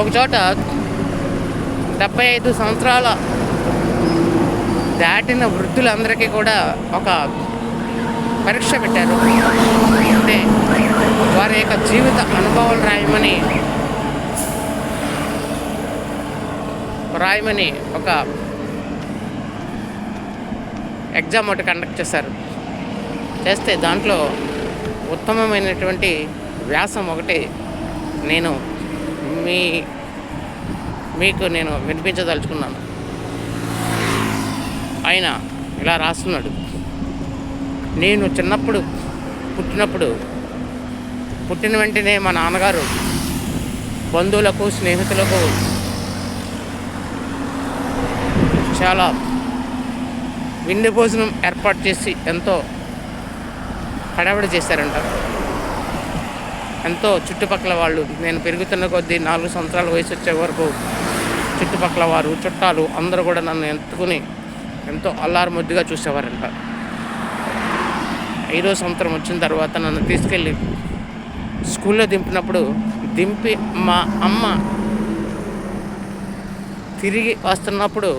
ఒక చోట డెబ్బై ఐదు సంవత్సరాల దాటిన వృద్ధులందరికీ కూడా ఒక పరీక్ష పెట్టారు. అంటే వారి యొక్క జీవిత అనుభవాలు రాయమని రాయమని ఒక ఎగ్జామ్ ఒకటి కండక్ట్ చేశారు. చేస్తే దాంట్లో ఉత్తమమైనటువంటి వ్యాసం ఒకటి నేను మీ మీకు నేను వినిపించదలుచుకున్నాను. ఆయన ఇలా రాస్తున్నాడు. నేను చిన్నప్పుడు పుట్టినప్పుడు పుట్టిన వెంటనే మా నాన్నగారు బంధువులకు స్నేహితులకు చాలా విందు భోజనం ఏర్పాటు చేసి ఎంతో హడావిడి చేశారంట. ఎంతో చుట్టుపక్కల వాళ్ళు. నేను పెరుగుతున్న కొద్దీ నాలుగు సంవత్సరాల వయసు వచ్చే వరకు చుట్టుపక్కల వారు చుట్టాలు అందరూ కూడా నన్ను ఎత్తుకుని ఎంతో అల్లారుముద్దుగా చూసేవారంట. ఐదో సంవత్సరం వచ్చిన తర్వాత నన్ను తీసుకెళ్ళి స్కూల్లో దింపినప్పుడు దింపి మా అమ్మ తిరిగి వస్తున్నప్పుడు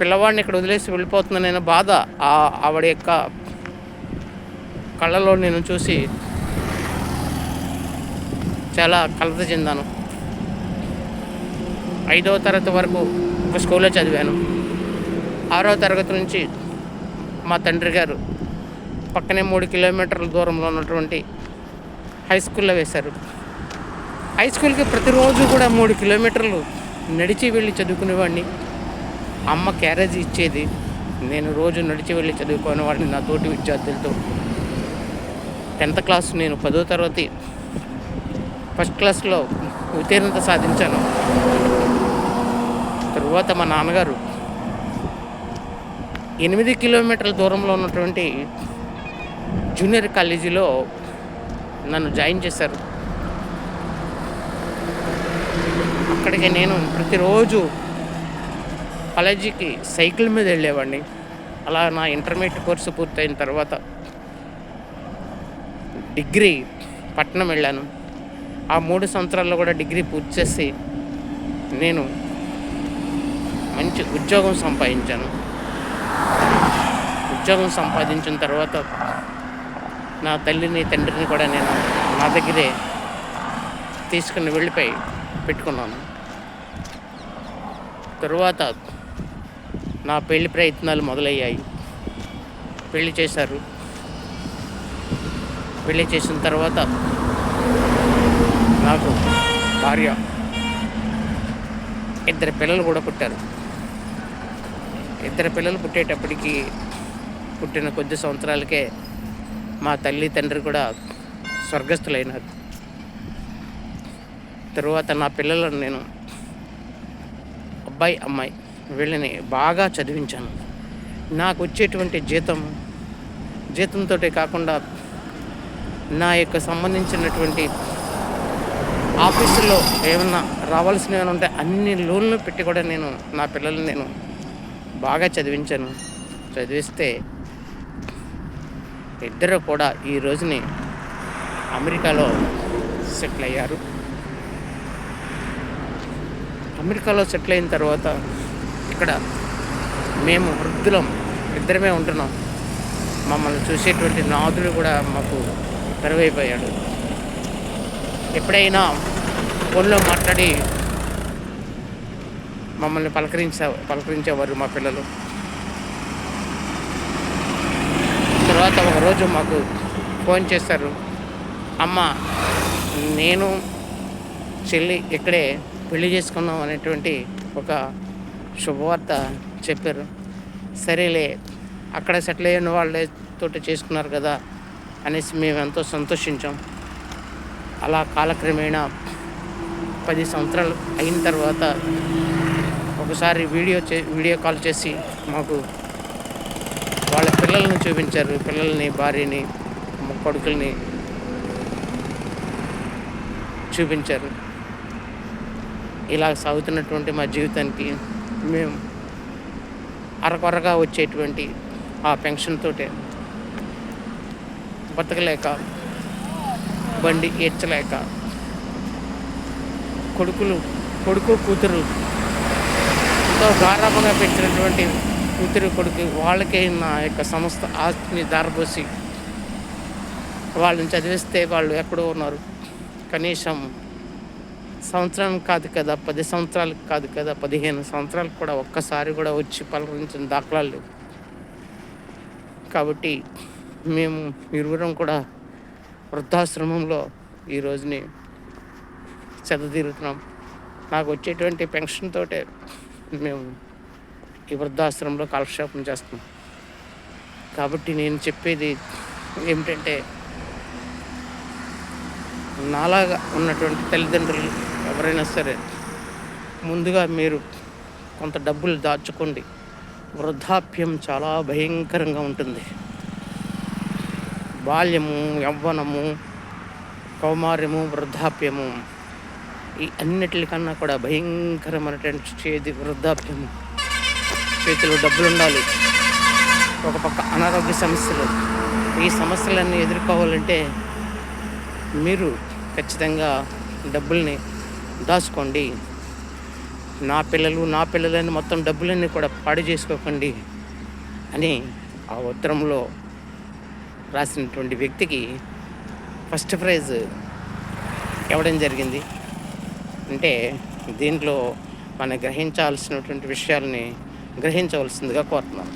పిల్లవాడిని ఇక్కడ వదిలేసి వెళ్ళిపోతున్న నేను బాధ ఆ ఆవిడ యొక్క కళ్ళలో నేను చూసి చాలా కలత చెందాను. ఐదవ తరగతి వరకు ఒక స్కూల్లో చదివాను. ఆరవ తరగతి నుంచి మా తండ్రి గారు పక్కనే మూడు కిలోమీటర్ల దూరంలో ఉన్నటువంటి హై స్కూల్లో వేశారు. హై స్కూల్కి ప్రతిరోజు కూడా మూడు కిలోమీటర్లు నడిచి వెళ్ళి చదువుకునేవాడిని. అమ్మ క్యారేజ్ ఇచ్చేది. నేను రోజు నడిచి వెళ్ళి చదువుకునేవాడిని నా తోటి విద్యార్థులతో. టెన్త్ క్లాస్ నేను పదో తరగతి ఫస్ట్ క్లాస్లో ఉత్తీర్ణత సాధించాను. తరువాత మా నాన్నగారు ఎనిమిది కిలోమీటర్ల దూరంలో ఉన్నటువంటి జూనియర్ కాలేజీలో నన్ను జాయిన్ చేశారు. అక్కడికి నేను ప్రతిరోజు కాలేజీకి సైకిల్ మీద వెళ్ళేవాడిని. అలా నా ఇంటర్మీడియట్ కోర్సు పూర్తయిన తర్వాత డిగ్రీ పట్నం వెళ్ళాను. ఆ మూడు సంవత్సరాల్లో కూడా డిగ్రీ పూర్తి చేసి నేను మంచి ఉద్యోగం సంపాదించాను. ఉద్యోగం సంపాదించిన తర్వాత నా తల్లిని తండ్రిని కూడా నేను నా దగ్గరే తీసుకుని వెళ్ళిపోయి పెట్టుకున్నాను. తరువాత నా పెళ్ళి ప్రయత్నాలు మొదలయ్యాయి. పెళ్ళి చేశారు. పెళ్ళి చేసిన తర్వాత నాకు భార్య. ఇద్దరు పిల్లలు కూడా పుట్టారు. ఇద్దరు పిల్లలు పుట్టేటప్పటికి పుట్టిన కొద్ది సంవత్సరాలకే మా తల్లి తండ్రి కూడా స్వర్గస్థులైనారు. తరువాత నా పిల్లలను నేను అబ్బాయి అమ్మాయి వీళ్ళని బాగా చదివించాను. నాకు వచ్చేటువంటి జీతం జీతంతో కాకుండా నా యొక్క సంబంధించినటువంటి ఆఫీసులో ఏమన్నా రావాల్సినవి ఏమైనా ఉంటే అన్ని లోన్లు పెట్టి కూడా నేను నా పిల్లల్ని నేను బాగా చదివించాను. చదివిస్తే ఇద్దరు కూడా ఈ రోజుని అమెరికాలో సెటిల్ అయ్యారు. అమెరికాలో సెటిల్ అయిన తర్వాత ఇక్కడ మేము వృద్ధులం ఇద్దరమే ఉంటున్నాం. మమ్మల్ని చూసేటువంటి నాదులు కూడా మాకు కరువైపోయాడు. ఎప్పుడైనా ఫోన్లో మాట్లాడి మమ్మల్ని పలకరించే పలకరించేవారు మా పిల్లలు. తర్వాత ఒకరోజు మాకు ఫోన్ చేశారు. అమ్మ నేను చెల్లి ఇక్కడే పెళ్ళి చేసుకున్నాం అనేటువంటి ఒక శుభవార్త చెప్పారు. సరేలే అక్కడ సెటిల్ అయిన తోటి చేసుకున్నారు కదా అనేసి మేము ఎంతో సంతోషించాం. అలా కాలక్రమేణా పది సంవత్సరాలు అయిన తర్వాత ఒకసారి వీడియో చే వీడియో కాల్ చేసి మాకు వాళ్ళ పిల్లల్ని చూపించారు. పిల్లల్ని భార్యని కొడుకుల్ని చూపించారు. ఇలా సాగుతున్నటువంటి మా జీవితానికి మేము అరకొరగా వచ్చేటువంటి ఆ పెన్షన్ తోటే బతకలేక బండి ఏడ్చలేక కొడుకులు కొడుకు కూతురు ఎంతో గారాభంగా పెంచినటువంటి కూతురు కొడుకు వాళ్ళకే నా యొక్క సంస్థ ఆస్తిని దారబోసి వాళ్ళని చదివిస్తే వాళ్ళు ఎక్కడో ఉన్నారు. కనీసం సంవత్సరం కాదు కదా పది సంవత్సరాలు కాదు కదా పదిహేను సంవత్సరాలకు కూడా ఒక్కసారి కూడా వచ్చి పలకరించిన దాఖలాలు లేవు. కాబట్టి మేము ఇరువురం కూడా వృద్ధాశ్రమంలో ఈ రోజుని చెదతీరుతున్నాం నాకు వచ్చేటువంటి పెన్షన్ తోటే మేము ఈ వృద్ధాశ్రమంలో కాలక్షేపం చేస్తున్నాం. కాబట్టి నేను చెప్పేది ఏమిటంటే నాలాగా ఉన్నటువంటి తల్లిదండ్రులు ఎవరైనా సరే ముందుగా మీరు కొంత డబ్బులు దాచుకోండి. వృద్ధాప్యం చాలా భయంకరంగా ఉంటుంది. బాల్యము యవ్వనము కౌమార్యము వృద్ధాప్యము. ఈ అన్నిటికన్నా కూడా భయంకరమైనటువంటి చేతి వృద్ధాప్యము. చేతిలో డబ్బులు ఉండాలి ఒక పక్క అనారోగ్య సమస్యలు. ఈ సమస్యలన్నీ ఎదుర్కోవాలంటే మీరు ఖచ్చితంగా డబ్బుల్ని దాచుకోండి. నా పిల్లలు నా పిల్లలని మొత్తం డబ్బులన్నీ కూడా పాడు చేసుకోకండి అని ఆ ఉత్తరంలో రాసినటువంటి వ్యక్తికి ఫస్ట్ ప్రైజ్ ఇవ్వడం జరిగింది. అంటే దీంట్లో మనం గ్రహించాల్సినటువంటి విషయాల్ని గ్రహించవలసిందిగా కోరుతున్నాను